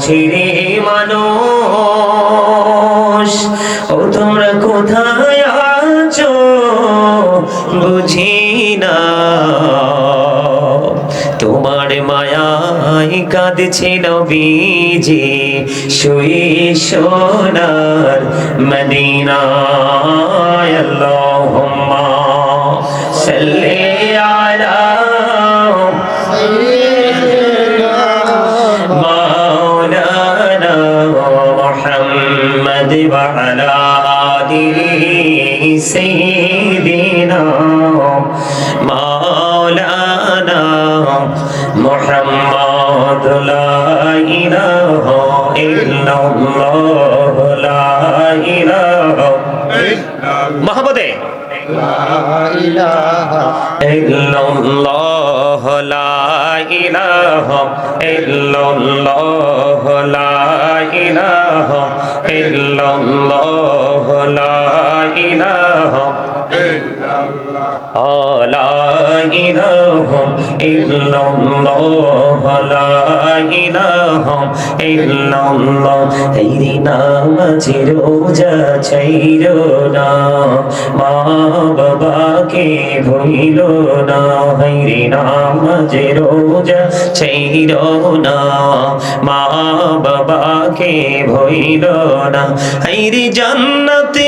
ছেড়ে মানুষ। ও তোমরা কোথায় আছো? বুঝি না। তোমার মায়ায় কাঁদছে নবীজি শুয়ে সোনার মদিনায় إله إلا الله لا إله محمد إلا الله لا إله إلا الله لا إله إلا الله لا إله آه، لا إله إلا الله لا إله إلا الله হেরি নামাজি রোজা ছাইর না মা বাবাকে ভইল না হেরি নামাজি রোজা ছাইর না মা বাবাকে ভইল না হেরি জান্নাতে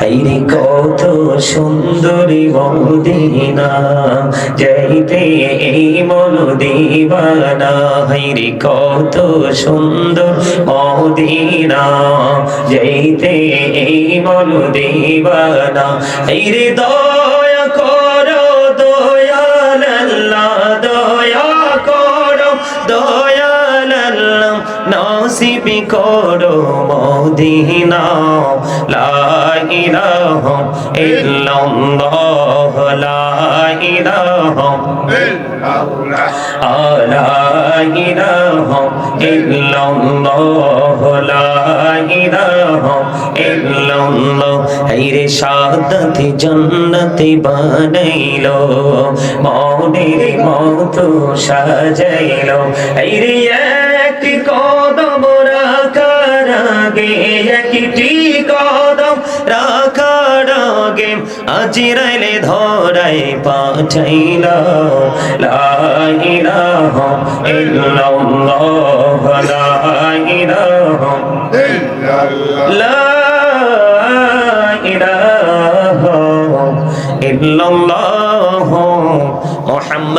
হাইরে কত সুন্দরী মদিনা যাইতে এই মন দিবানা হাইরে কত সুন্দর মদিনা যাইতে এই মন দিবানা হাইরে দয়া নসিব করো মদিনা লা ইলাহা ইল্লাল্লাহ লা ইলাহা লা ইলাহা ইল্লাল্লাহ লা ইলাহা ইল্লাল্লাহ মনের মতো সাজাইলো। হাইরে একটি কদম আগে একটি কদম রাখার আগে আজিরাইলে ধরাই পাঠাইল। লা ইলাহা ইল্লাল্লাহ, লা ইলাহা লা ইলাহা ইল্লাল্লাহ।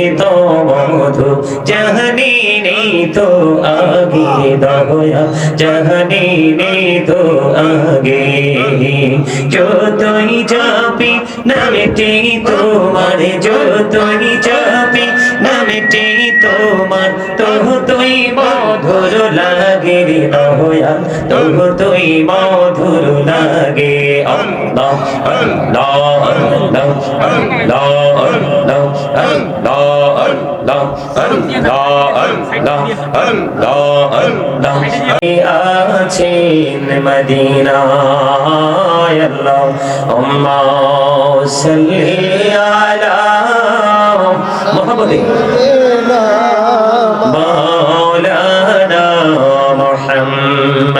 এত মধু জাহানি নেই তো আগে দয়া জাহানি নেই তো আগে। যতই চাপি নামেটি তোমার, যতই চাপি নামেটি তোমার তহু তুই মধুর লাগে অহয়া তবু তুই মধুর লাগে আল্লাহ আল্লাহ আল্লাহ আল্লাহ আল্লাহ আল্লাহ আছেন মদিনায় আল্লাহ আম্মা সাল্লি আলা মোহাম্মদ বাবা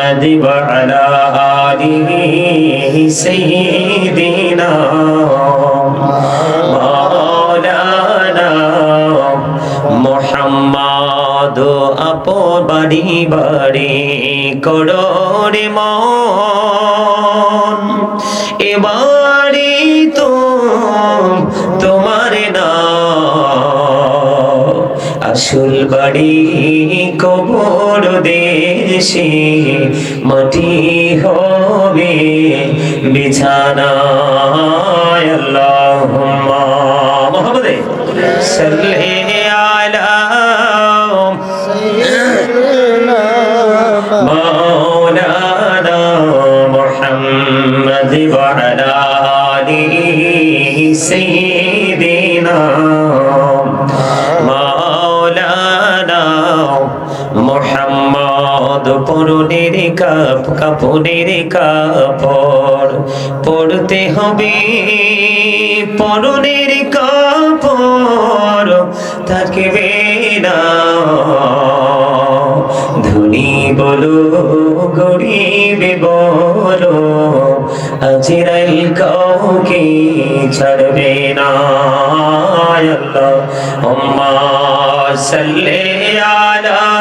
محمد وعلى آله سيدنا مولانا মোহাম্মদ আপন বাড়ি বাড়ি করোরে মন এবারে তো তোমার না আসল বাড়ি কবর দেশে মাটি হবে বিছানা আল্লাহুম্মা মোহাম্মদে সাল্লি আলা مولانا محمد وعلى آله سيدنا মোহাম্মদ পরনের কাপ কাপড়ের কাপড় পড়তে হবে। পরনের কাপড় থাকবে না। ধনী বলো, গরিব বলো আজরাইল কাউকে ছাড়বে না। আল্লাহ সাল্লি আলা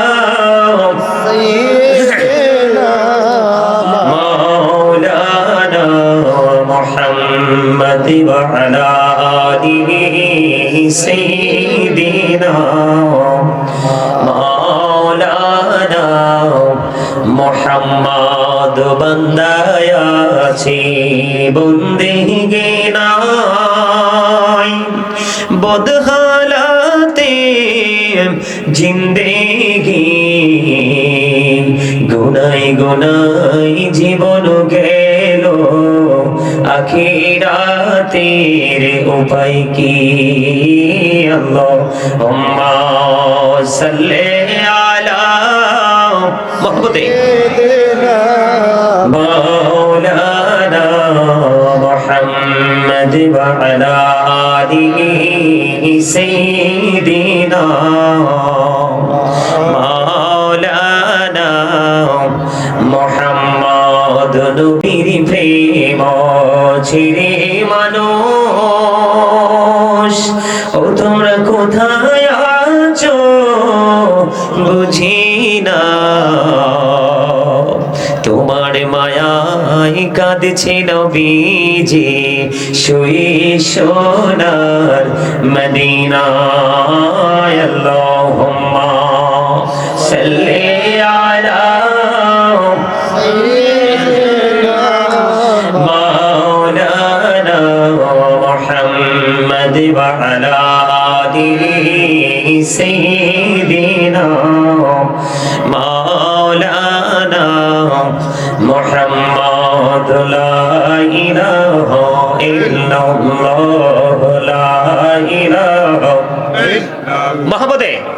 وعلى آله سيدنا مولانا মোহাম্মদ বন্দায় আছি বন্দিগে নাই বদহালাতে জিন্দেগি গুনাই গুনাই জীবন গেল শান্তির উপায় কি? আল্লাহুম্মা সাল্লি আলা মহবুবে মাওলানা মুহাম্মদ ওয়া আলা আলিহি সাইয়্যিদিনা মাওলানা মুহাম্মদ প্রেম ছিড়ে কোথায় আছো বুঝি না। তোমার মায়ায় কাঁদছে নবীজি, শুয়ে সোনার মদিনায়। আল্লাহুম্মা সাল্লি আলা মাওলানা মুহাম্মদ ওয়া آله سيدنا مولانا محمد لا إله إلا الله لا إله محمد إلا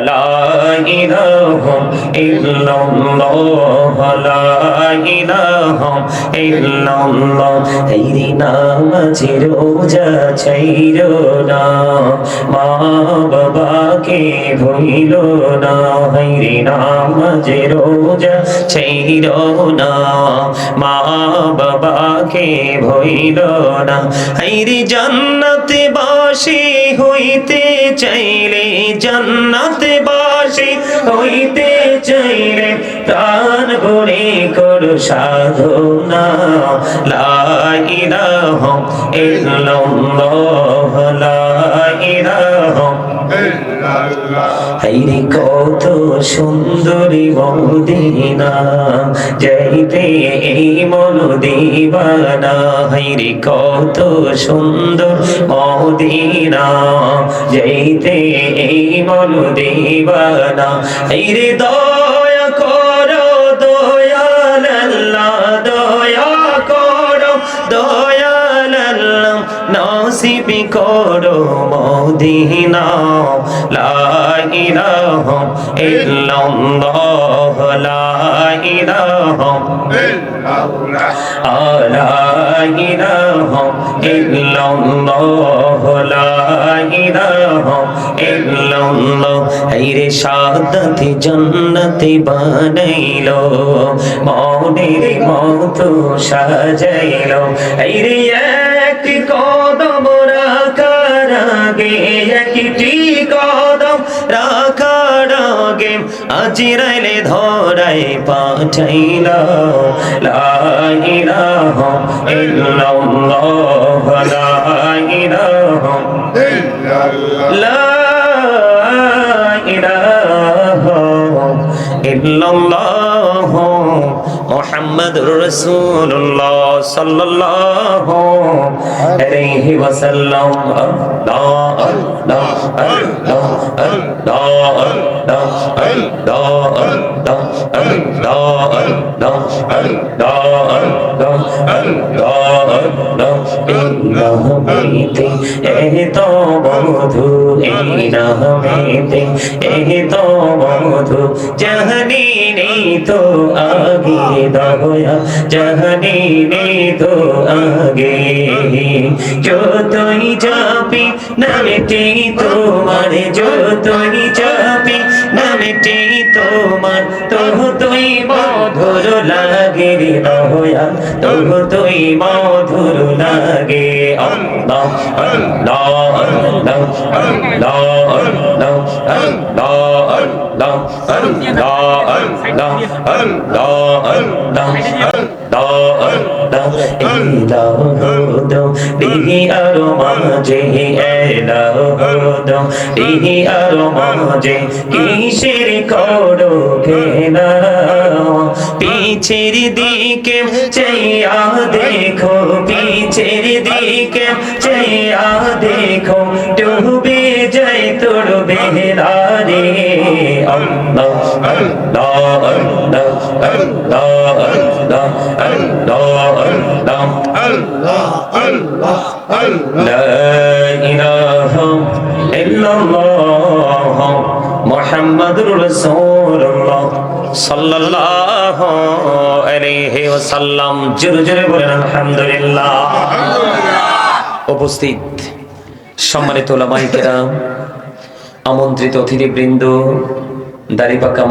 لا إله إلا الله لا إله إلا الله এই নামাজে রোজা ছাইর না মা বাবাকে ভইল না হাইরে নামাজে রোজা ছাইর না মা বাবাকে ভইল না হাইরে জান্নাতে বাসি হইতে চাইলে জান্নাতে বাসি হইতে চাইলে প্রাণ ভরে করো সাধনা। লা ইলাহা ইল্লাল্লাহ, লা ইলাহা হাইরে কত সুন্দরী মদিনা, যাইতে এই মন দিবানা। হাইরে কত সুন্দর মদিনা, যাইতে এই মন দিবানা। হাইরে দয়া করো মদিনা, লা ইলাহা ইল্লাল্লাহ, লা ইলাহা লা ইল্লাল্লাহ লা ইল্লাল্লাহ। জান্নাতে বানাইলো, মনের মতো সাজাইলো। হাইরে এক কদম আগে একটি কদম রাখার আগে আজিরাইলে ধরাই পাঠাইল। লা ইলাহা ইল্লাল্লাহ, লা ইলাহা লা ইলাহা ইল্লাল্লাহ, মুহাম্মাদুর রাসূলুল্লাহ। সাল্লাল্লাহু আলাইহি ওয়াসাল্লাম আল্লাহ আল্লাহ আল্লাহ আল্লাহ আল্লাহ আল্লাহ আল্লাহ আল্লাহ আল্লাহ আল্লাহ আল্লাহ ইন্নাহুমিতে এত বধু ইন্নাহুমিতে এত বধু জাহানি নেই তো আগে দয়া, জাহানি নেই তো আগে। যতই যাবি নামেটি তোমার, যতই যাবি নামেটি তোমার তো তুই মধুর লাগে রে দয়া তো তুই মধুর লাগে। আল্লাহ আল্লাহ আল্লাহ আল্লাহ আল্লাহ কিসের করো কেনা পিছের দিকে চাইয়া দেখো পিছের দিকে চাইয়া দেখো ডুবে যাই তোর বেহরা মোহাম্মদুর রসুল্লাহ সাল্লাল্লাহু আলাইহি ওয়াসাল্লাম জোরে জোরে বলেন আলহামদুলিল্লাহ। উপস্থিত সম্মানিত আমন্ত্রিত অতিথিবৃন্দ দাড়িপাকা